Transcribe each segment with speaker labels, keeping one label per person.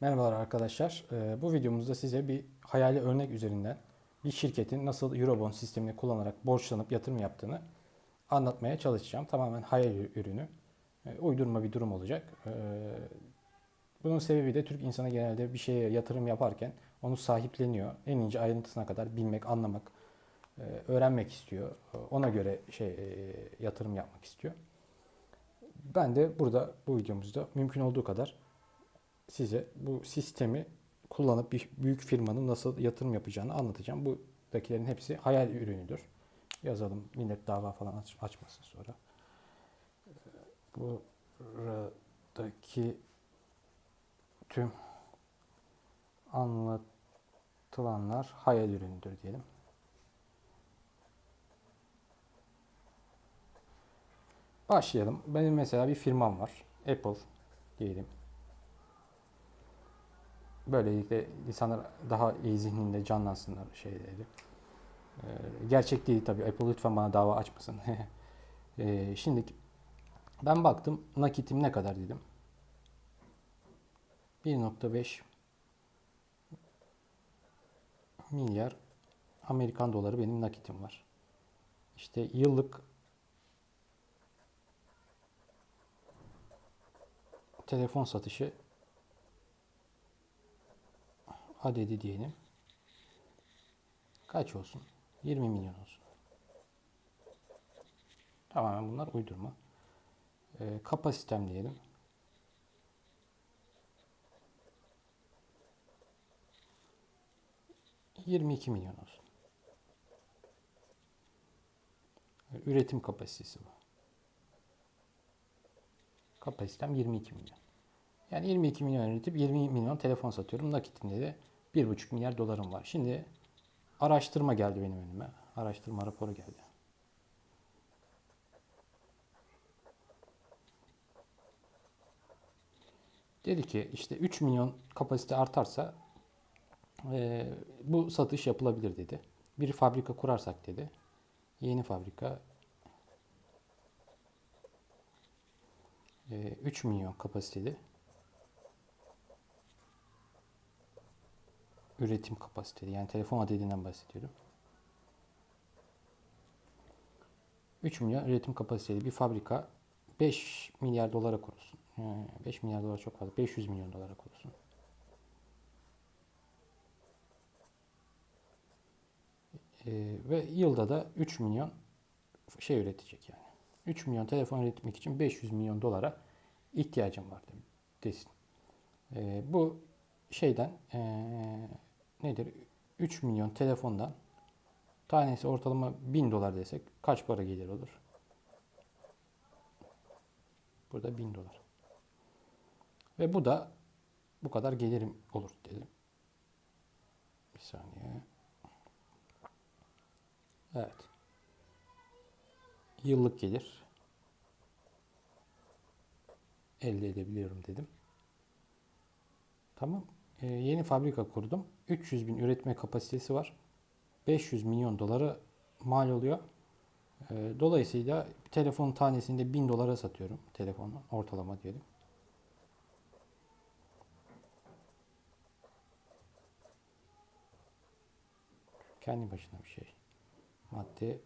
Speaker 1: Merhabalar arkadaşlar. Ee, Bu videomuzda size bir hayali örnek üzerinden bir şirketin nasıl Eurobond sistemini kullanarak borçlanıp yatırım yaptığını anlatmaya çalışacağım. Tamamen hayal ürünü. Ee, Uydurma bir durum olacak. Ee, Bunun sebebi de Türk insanı genelde bir şeye yatırım yaparken onu sahipleniyor. En ince ayrıntısına kadar bilmek, anlamak, e, öğrenmek istiyor. Ona göre şey e, yatırım yapmak istiyor. Ben de burada bu videomuzda mümkün olduğu kadar size bu sistemi kullanıp bir büyük firmanın nasıl yatırım yapacağını anlatacağım. Buradakilerin hepsi hayal ürünüdür. Yazalım millet dava falan aç, açmasın sonra. Buradaki tüm anlatılanlar hayal ürünüdür diyelim. Başlayalım. Benim mesela bir firmam var. Apple diyelim. Böylelikle insanlar daha iyi zihninde canlansınlar şeyleri. Ee, gerçek değil tabii. Apple lütfen bana dava açmasın. ee, şimdi ben baktım nakitim ne kadar dedim. 1.5 milyar Amerikan doları benim nakitim var. İşte yıllık telefon satışı adedi diyelim. Kaç olsun? 20 milyon olsun. Tamamen bunlar uydurma. Ee, kapasitem diyelim. ...22 milyon olsun. Üretim kapasitesi bu. Kapasitem 22 milyon. Yani 22 milyon üretip 20 milyon telefon satıyorum. Nakitimde de 1,5 milyar dolarım var. Şimdi araştırma geldi benim önüme. Araştırma raporu geldi. Dedi ki işte 3 milyon kapasite artarsa e, bu satış yapılabilir dedi. Bir fabrika kurarsak dedi. Yeni fabrika e, 3 milyon kapasiteli üretim kapasiteli yani telefon adedinden bahsediyorum. 3 milyon üretim kapasiteli bir fabrika 5 milyar dolara kurulsun. Yani 5 milyar dolar çok fazla. 500 milyon dolara kurulsun. Ee, ve yılda da 3 milyon şey üretecek yani. 3 milyon telefon üretmek için 500 milyon dolara ihtiyacım var desin. Ee, bu şeyden ee, nedir? 3 milyon telefondan tanesi ortalama 1000 dolar desek kaç para gelir olur? Burada 1000 dolar. Ve bu da bu kadar gelirim olur dedim. Bir saniye. Evet. Yıllık gelir elde edebiliyorum dedim. Tamam. Ee, yeni fabrika kurdum. 300 bin üretme kapasitesi var. 500 milyon doları mal oluyor. Ee, dolayısıyla bir telefon tanesinde 1000 dolara satıyorum telefonu ortalama diyelim. Kendi başına bir şey. Madde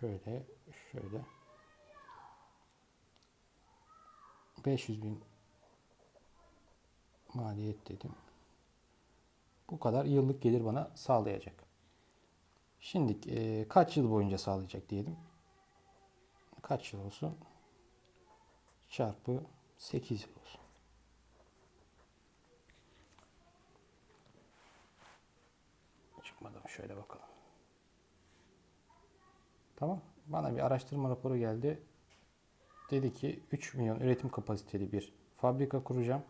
Speaker 1: şöyle şöyle 500 bin maliyet dedim. Bu kadar yıllık gelir bana sağlayacak. Şimdi e, kaç yıl boyunca sağlayacak diyelim. Kaç yıl olsun? Çarpı 8 yıl olsun. Çıkmadı mı? Şöyle bakalım. Tamam. Bana bir araştırma raporu geldi. Dedi ki 3 milyon üretim kapasiteli bir fabrika kuracağım.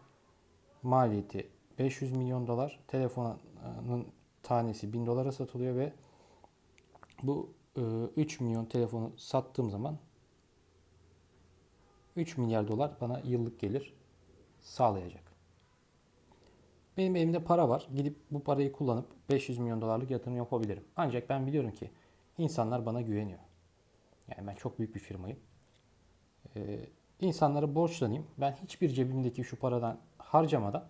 Speaker 1: Maliyeti 500 milyon dolar. Telefonun tanesi 1000 dolara satılıyor ve bu 3 milyon telefonu sattığım zaman 3 milyar dolar bana yıllık gelir sağlayacak. Benim elimde para var. Gidip bu parayı kullanıp 500 milyon dolarlık yatırım yapabilirim. Ancak ben biliyorum ki insanlar bana güveniyor. Yani ben çok büyük bir firmayım. Ee, insanlara borçlanayım. Ben hiçbir cebimdeki şu paradan harcamadan e,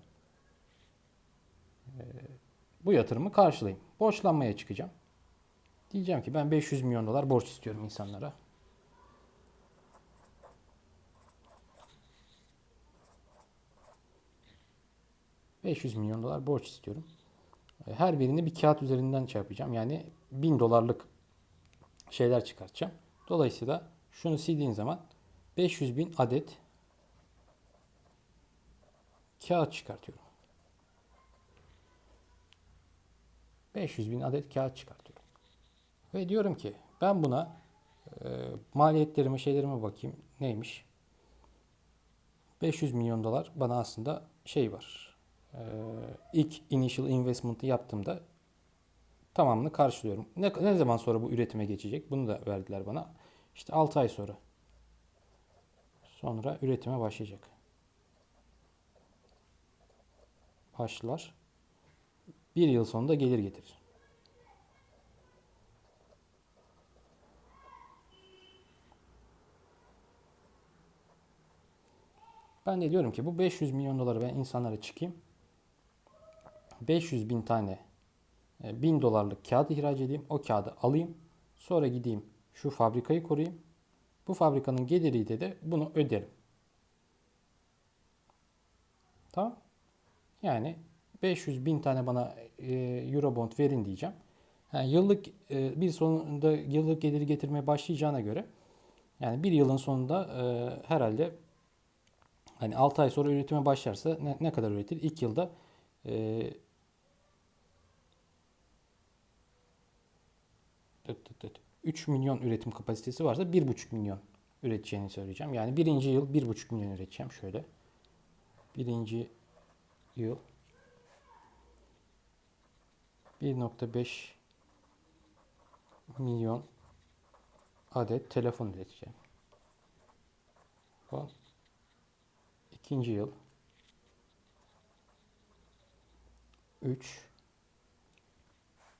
Speaker 1: bu yatırımı karşılayayım. Borçlanmaya çıkacağım. Diyeceğim ki ben 500 milyon dolar borç istiyorum insanlara. ...500 milyon dolar borç istiyorum. E, Her birini bir kağıt üzerinden şey yapacağım. Yani 1000 dolarlık şeyler çıkartacağım. Dolayısıyla şunu sildiğin zaman 500 bin adet kağıt çıkartıyorum. 500 bin adet kağıt çıkartıyorum. Ve diyorum ki ben buna e, maliyetlerime şeylerime bakayım neymiş. 500 milyon dolar bana aslında şey var. E, ilk initial investment'ı yaptığımda tamamını karşılıyorum. Ne, ne zaman sonra bu üretime geçecek? Bunu da verdiler bana. İşte 6 ay sonra. Sonra üretime başlayacak. Başlar. Bir yıl sonunda gelir getirir. Ben de diyorum ki bu 500 milyon doları ben insanlara çıkayım. 500 bin tane 1000 dolarlık kağıt ihraç edeyim. O kağıdı alayım. Sonra gideyim şu fabrikayı koruyayım. Bu fabrikanın geliriyle de bunu öderim. Tamam. Yani 500 bin tane bana e, Eurobond verin diyeceğim. Yani yıllık e, bir sonunda yıllık geliri getirmeye başlayacağına göre yani bir yılın sonunda e, herhalde hani 6 ay sonra üretime başlarsa ne, ne kadar üretir? İlk yılda e, tıt tıt tıt, 3 milyon üretim kapasitesi varsa 1,5 milyon üreteceğini söyleyeceğim. Yani birinci yıl 1,5 milyon üreteceğim şöyle. Birinci yıl 1.5 milyon adet telefon üreteceğim. Bu yıl 3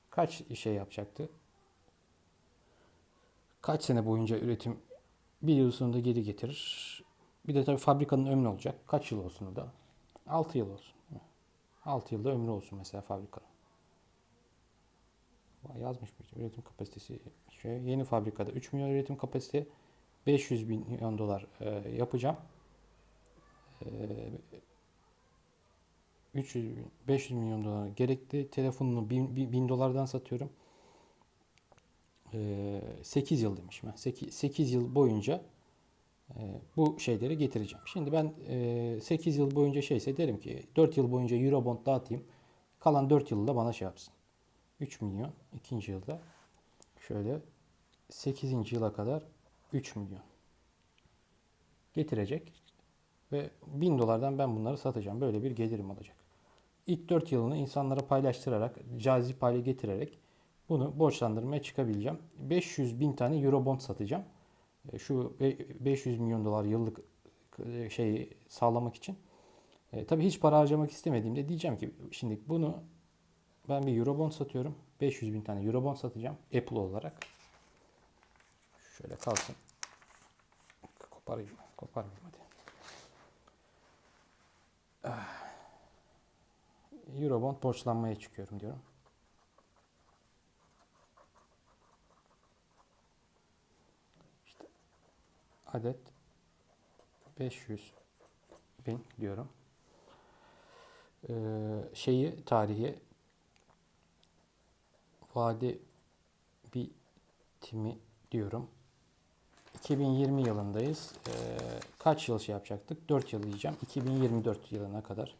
Speaker 1: kaç şey yapacaktı? Kaç sene boyunca üretim bir yıl sonunda geri getirir? Bir de tabii fabrikanın ömrü olacak. Kaç yıl olsun o da? 6 yıl olsun. 6 yılda ömrü olsun mesela fabrikanın. Yazmış mıydı? Üretim kapasitesi şey, yeni fabrikada 3 milyon üretim kapasite 500 milyon dolar e, yapacağım. E, 300 bin- 500 milyon dolar gerekli. Telefonunu 1000, 1000 dolardan satıyorum. E, 8 yıl demişim. ben. 8, 8 yıl boyunca e, bu şeyleri getireceğim. Şimdi ben e, 8 yıl boyunca şeyse derim ki 4 yıl boyunca Eurobond dağıtayım. Kalan 4 yılda bana şey yapsın. 3 milyon ikinci yılda şöyle 8. yıla kadar 3 milyon getirecek ve 1000 dolardan ben bunları satacağım. Böyle bir gelirim olacak. İlk 4 yılını insanlara paylaştırarak, cazip hale getirerek bunu borçlandırmaya çıkabileceğim. 500 bin tane Eurobond satacağım. E, Şu be- 500 milyon dolar yıllık e, şeyi sağlamak için. E, tabii hiç para harcamak istemediğimde diyeceğim ki şimdi bunu ben bir Eurobond satıyorum. 500 bin tane Eurobond satacağım. Apple olarak. Şöyle kalsın. Koparayım. Koparmayayım hadi. Ah. Eurobond borçlanmaya çıkıyorum diyorum. İşte adet 500 bin diyorum. Ee, şeyi tarihi vade bitimi diyorum. 2020 yılındayız. Ee, kaç yıl şey yapacaktık? 4 yıl diyeceğim. 2024 yılına kadar.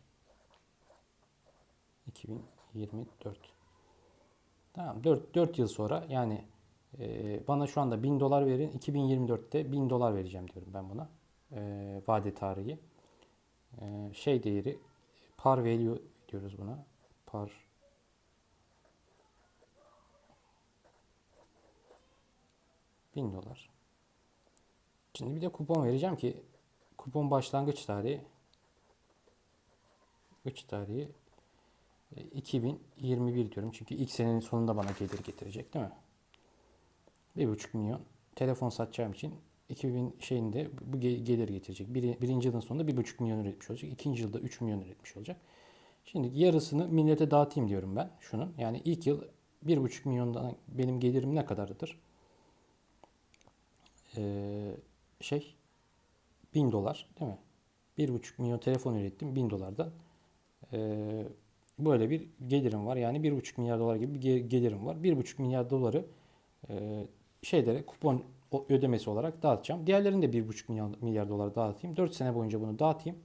Speaker 1: 2024. Tamam 4, 4 yıl sonra yani e, bana şu anda 1000 dolar verin. 2024'te 1000 dolar vereceğim diyorum ben buna. E, vade tarihi. E, şey değeri par value diyoruz buna. Par Bin dolar. Şimdi bir de kupon vereceğim ki kupon başlangıç tarihi Üç tarihi e, 2021 diyorum. Çünkü ilk senenin sonunda bana gelir getirecek değil mi? Bir buçuk milyon telefon satacağım için 2000 şeyinde bu ge- gelir getirecek. Biri, birinci yılın sonunda 1,5 milyon üretmiş olacak. İkinci yılda 3 milyon üretmiş olacak. Şimdi yarısını millete dağıtayım diyorum ben şunun. Yani ilk yıl 1,5 milyondan benim gelirim ne kadardır? Ee, şey 1000 dolar değil mi? 1,5 milyon telefon ürettim 1000 dolardan. Ee, böyle bir gelirim var. Yani 1,5 milyar dolar gibi bir ge- gelirim var. 1,5 milyar doları e, şeylere kupon ödemesi olarak dağıtacağım. Diğerlerini de 1,5 milyar, milyar dolar dağıtayım. 4 sene boyunca bunu dağıtayım.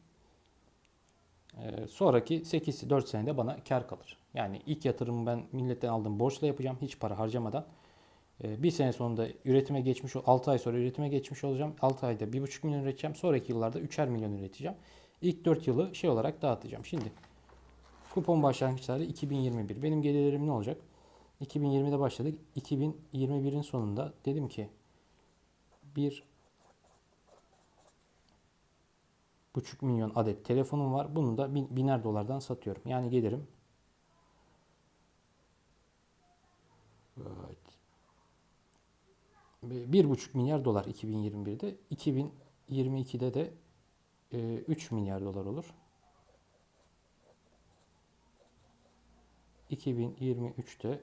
Speaker 1: Ee, sonraki 8 4 senede bana kar kalır. Yani ilk yatırımı ben milletten aldığım borçla yapacağım. Hiç para harcamadan. Ee, bir sene sonunda üretime geçmiş, 6 ay sonra üretime geçmiş olacağım. 6 ayda 1,5 milyon üreteceğim. Sonraki yıllarda 3'er milyon üreteceğim. İlk 4 yılı şey olarak dağıtacağım. Şimdi kupon başlangıç tarihi 2021. Benim gelirlerim ne olacak? 2020'de başladık. 2021'in sonunda dedim ki bir buçuk milyon adet telefonum var. Bunu da bin- biner dolardan satıyorum. Yani gelirim. Evet. Bir bir buçuk milyar dolar 2021'de. 2022'de de e, 3 milyar dolar olur. 2023'te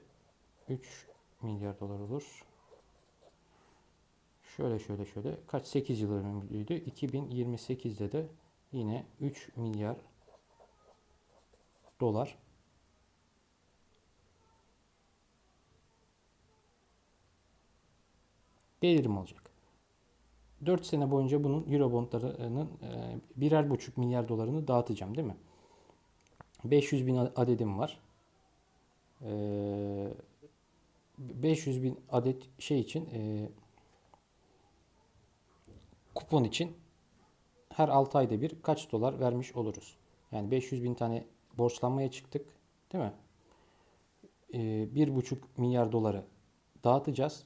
Speaker 1: 3 milyar dolar olur. Şöyle şöyle şöyle kaç 8 yıl ömürlüydü. 2028'de de yine 3 milyar dolar gelirim olacak. 4 sene boyunca bunun Eurobondlarının e, birer buçuk milyar dolarını dağıtacağım değil mi? 500 bin adedim var. Ee, 500 bin adet şey için e, kupon için her 6 ayda bir kaç dolar vermiş oluruz? Yani 500 bin tane borçlanmaya çıktık değil mi? Ee, 1,5 milyar doları dağıtacağız.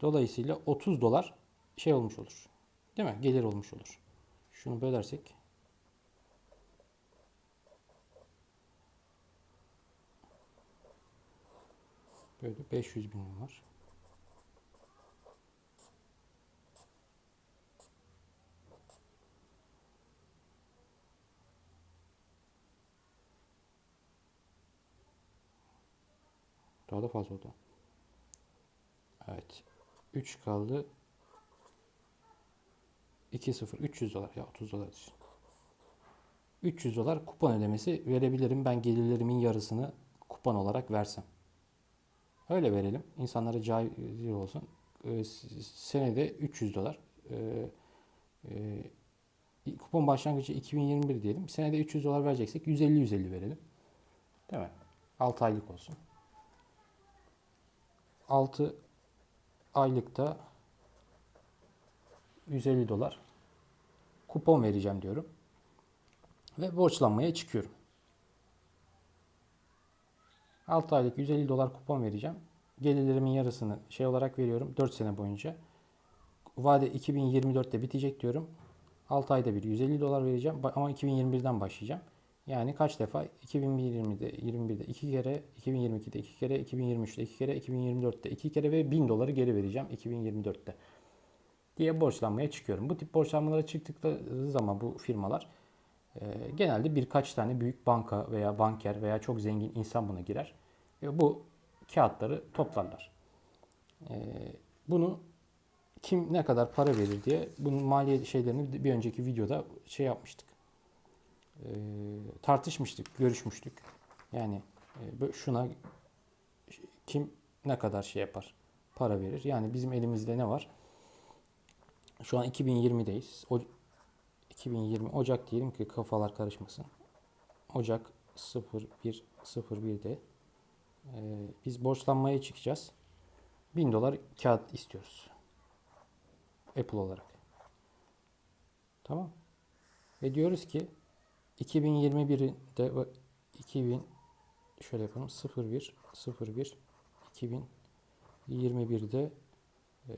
Speaker 1: Dolayısıyla 30 dolar şey olmuş olur. Değil mi? Gelir olmuş olur. Şunu bölersek böyle 500 bin var. Daha da fazla oldu. Evet. 3 kaldı. 2 0 300 dolar ya 30 dolar düşün. 300 dolar kupon ödemesi verebilirim. Ben gelirlerimin yarısını kupon olarak versem. Öyle verelim. İnsanlara caiz olsun. Ee, senede 300 dolar. Ee, e, kupon başlangıcı 2021 diyelim. Senede 300 dolar vereceksek 150-150 verelim. Değil mi? 6 aylık olsun. 6 aylıkta 150 dolar kupon vereceğim diyorum. Ve borçlanmaya çıkıyorum. 6 aylık 150 dolar kupon vereceğim. Gelirlerimin yarısını şey olarak veriyorum 4 sene boyunca. Vade 2024'te bitecek diyorum. 6 ayda bir 150 dolar vereceğim ama 2021'den başlayacağım. Yani kaç defa? 2020'de, 21'de 2 kere, 2022'de 2 kere, 2023'te 2 kere, 2024'te 2 kere ve 1000 doları geri vereceğim 2024'te diye borçlanmaya çıkıyorum. Bu tip borçlanmalara çıktıkları zaman bu firmalar e, genelde birkaç tane büyük banka veya banker veya çok zengin insan buna girer. Ve bu kağıtları toplarlar. E, bunu kim ne kadar para verir diye bunun maliye şeylerini bir önceki videoda şey yapmıştık. E, tartışmıştık, görüşmüştük. Yani e, şuna kim ne kadar şey yapar, para verir. Yani bizim elimizde ne var? Şu an 2020'deyiz. O 2020 Ocak diyelim ki kafalar karışmasın. Ocak 01 01'de e, biz borçlanmaya çıkacağız. 1000 dolar kağıt istiyoruz. Apple olarak. Tamam. Ve diyoruz ki 2021'de 2000 şöyle yapalım 01 01 2021'de e,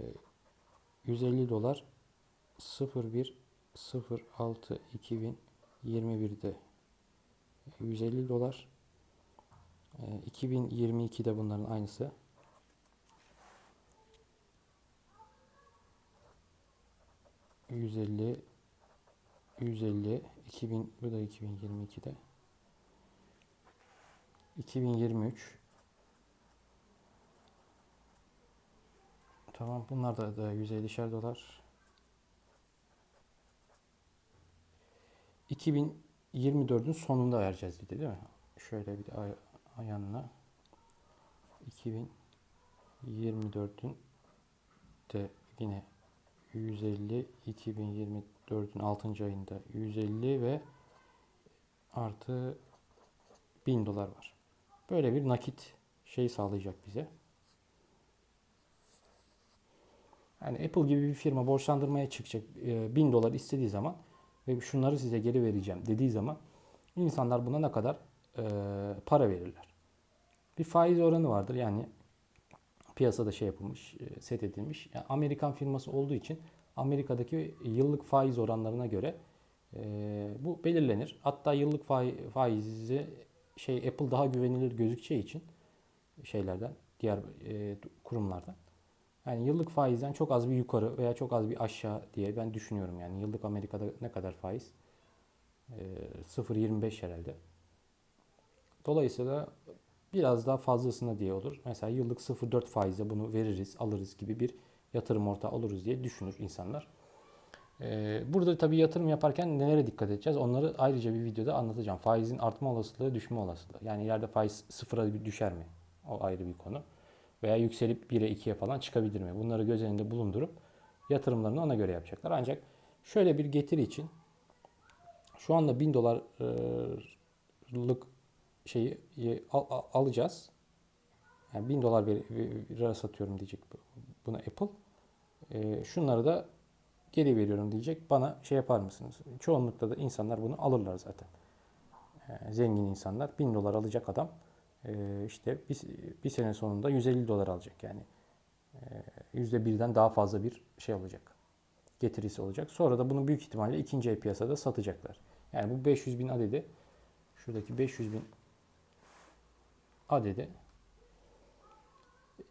Speaker 1: 150 dolar 01 06 2021'de 150 dolar e, 2022'de bunların aynısı. 150 150 2000 bu da 2022'de 2023 Tamam bunlar da, da 150'şer dolar. 2024'ün sonunda vereceğiz bir de değil mi? Şöyle bir de ay, ayağına 2024'ün de yine 150 2024'ün 6. ayında 150 ve artı 1000 dolar var. Böyle bir nakit şey sağlayacak bize. Yani Apple gibi bir firma borçlandırmaya çıkacak e, 1000 dolar istediği zaman ve şunları size geri vereceğim dediği zaman insanlar buna ne kadar e, para verirler. Bir faiz oranı vardır. Yani piyasada şey yapılmış, e, set edilmiş. Yani Amerikan firması olduğu için Amerika'daki yıllık faiz oranlarına göre e, bu belirlenir. Hatta yıllık fai- faizi şey Apple daha güvenilir gözükeceği için şeylerden, diğer e, kurumlardan. Yani yıllık faizden çok az bir yukarı veya çok az bir aşağı diye ben düşünüyorum yani. Yıllık Amerika'da ne kadar faiz? E, 0.25 herhalde. Dolayısıyla biraz daha fazlasına diye olur. Mesela yıllık 0.4 faizle bunu veririz, alırız gibi bir yatırım ortağı oluruz diye düşünür insanlar. Ee, burada tabii yatırım yaparken nelere dikkat edeceğiz? Onları ayrıca bir videoda anlatacağım. Faizin artma olasılığı, düşme olasılığı. Yani ileride faiz sıfıra düşer mi? O ayrı bir konu. Veya yükselip 1'e 2'ye falan çıkabilir mi? Bunları göz önünde bulundurup yatırımlarını ona göre yapacaklar. Ancak şöyle bir getiri için şu anda 1000 dolarlık şeyi al- al- alacağız. Yani 1000 dolar ver- satıyorum diyecek bu- buna Apple. Ee, şunları da geri veriyorum diyecek. Bana şey yapar mısınız? Çoğunlukla da insanlar bunu alırlar zaten. Ee, zengin insanlar 1000 dolar alacak adam ee, işte bir, bir sene sonunda 150 dolar alacak yani. Yüzde birden daha fazla bir şey olacak. Getirisi olacak. Sonra da bunu büyük ihtimalle ikinci el piyasada satacaklar. Yani bu 500 bin adedi şuradaki 500 bin adedi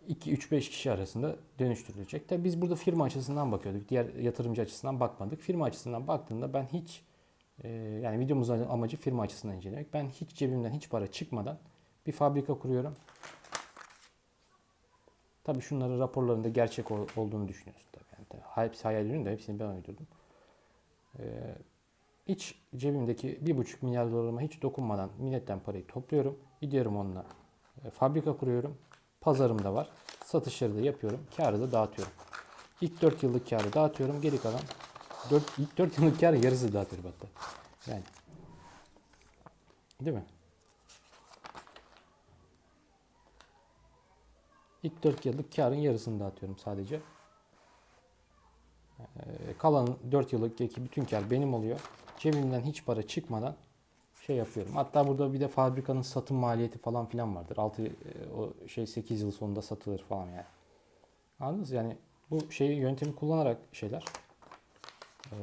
Speaker 1: 2-3-5 kişi arasında dönüştürülecek. Tabi biz burada firma açısından bakıyorduk. Diğer yatırımcı açısından bakmadık. Firma açısından baktığımda ben hiç e, yani videomuzun amacı firma açısından incelemek. Ben hiç cebimden hiç para çıkmadan bir fabrika kuruyorum. Tabii şunların raporlarında gerçek ol- olduğunu düşünüyorsun tabii. Yani tabii hepsi hayal ürünü de hepsini ben uydurdum. Ee, hiç cebimdeki bir buçuk milyar dolarıma hiç dokunmadan milletten parayı topluyorum. Gidiyorum onunla. e, fabrika kuruyorum. Pazarım da var. Satışları da yapıyorum. Karı da dağıtıyorum. İlk 4 yıllık karı dağıtıyorum. Geri kalan 4, ilk 4 yıllık karı yarısı dağıtıyorum hatta. Yani. Değil mi? İlk 4 yıllık karın yarısını dağıtıyorum sadece. Ee, kalan 4 yıllık bütün kar benim oluyor. Cebimden hiç para çıkmadan şey yapıyorum. Hatta burada bir de fabrikanın satım maliyeti falan filan vardır. 6 o şey 8 yıl sonunda satılır falan yani. Anladınız? Yani bu şeyi yöntemi kullanarak şeyler e,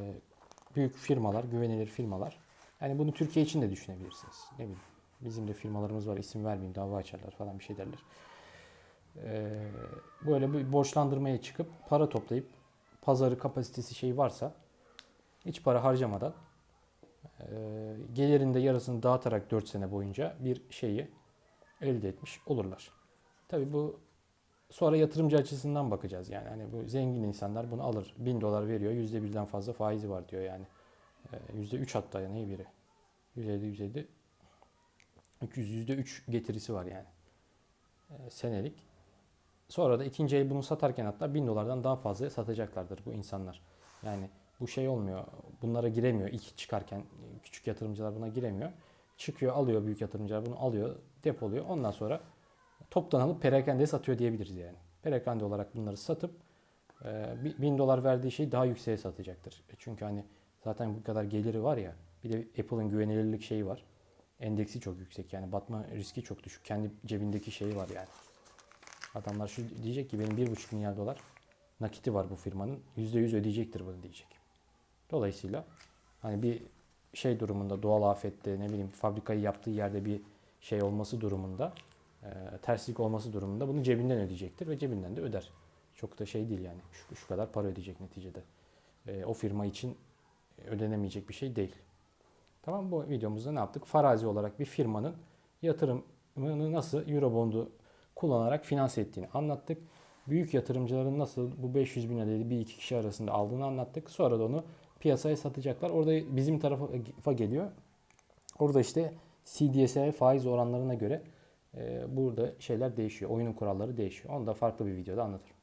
Speaker 1: büyük firmalar, güvenilir firmalar. Yani bunu Türkiye için de düşünebilirsiniz. Ne bileyim. Bizim de firmalarımız var. isim vermeyeyim. Dava açarlar falan bir şey derler. Ee, böyle bir borçlandırmaya çıkıp para toplayıp pazarı kapasitesi şey varsa hiç para harcamadan e, gelirinde yarısını dağıtarak 4 sene boyunca bir şeyi elde etmiş olurlar. Tabi bu sonra yatırımcı açısından bakacağız yani. Hani bu zengin insanlar bunu alır. 1000 dolar veriyor yüzde birden fazla faizi var diyor yani. Ee, yüzde 3 hatta yani biri? 150 150 300 yüzde 3 getirisi var yani Ee, senelik. Sonra da ikinci el bunu satarken hatta 1000 dolardan daha fazla satacaklardır bu insanlar. Yani bu şey olmuyor. Bunlara giremiyor ilk çıkarken. Küçük yatırımcılar buna giremiyor. Çıkıyor alıyor büyük yatırımcılar bunu alıyor depoluyor. Ondan sonra toptan alıp perakende satıyor diyebiliriz yani. Perakende olarak bunları satıp 1000 dolar verdiği şeyi daha yükseğe satacaktır. E Çünkü hani zaten bu kadar geliri var ya. Bir de Apple'ın güvenilirlik şeyi var. Endeksi çok yüksek yani batma riski çok düşük. Kendi cebindeki şeyi var yani. Adamlar şu diyecek ki benim 1,5 milyar dolar nakiti var bu firmanın. %100 ödeyecektir bunu diyecek. Dolayısıyla hani bir şey durumunda doğal afette ne bileyim fabrikayı yaptığı yerde bir şey olması durumunda e, terslik olması durumunda bunu cebinden ödeyecektir ve cebinden de öder. Çok da şey değil yani şu, şu kadar para ödeyecek neticede. e, o firma için ödenemeyecek bir şey değil. Tamam bu videomuzda ne yaptık? Farazi olarak bir firmanın yatırımını nasıl Eurobond'u kullanarak finanse ettiğini anlattık. Büyük yatırımcıların nasıl bu 500 bin adedi bir iki kişi arasında aldığını anlattık. Sonra da onu piyasaya satacaklar. Orada bizim tarafa geliyor. Orada işte CDS'e faiz oranlarına göre e, burada şeyler değişiyor. Oyunun kuralları değişiyor. Onu da farklı bir videoda anlatırım.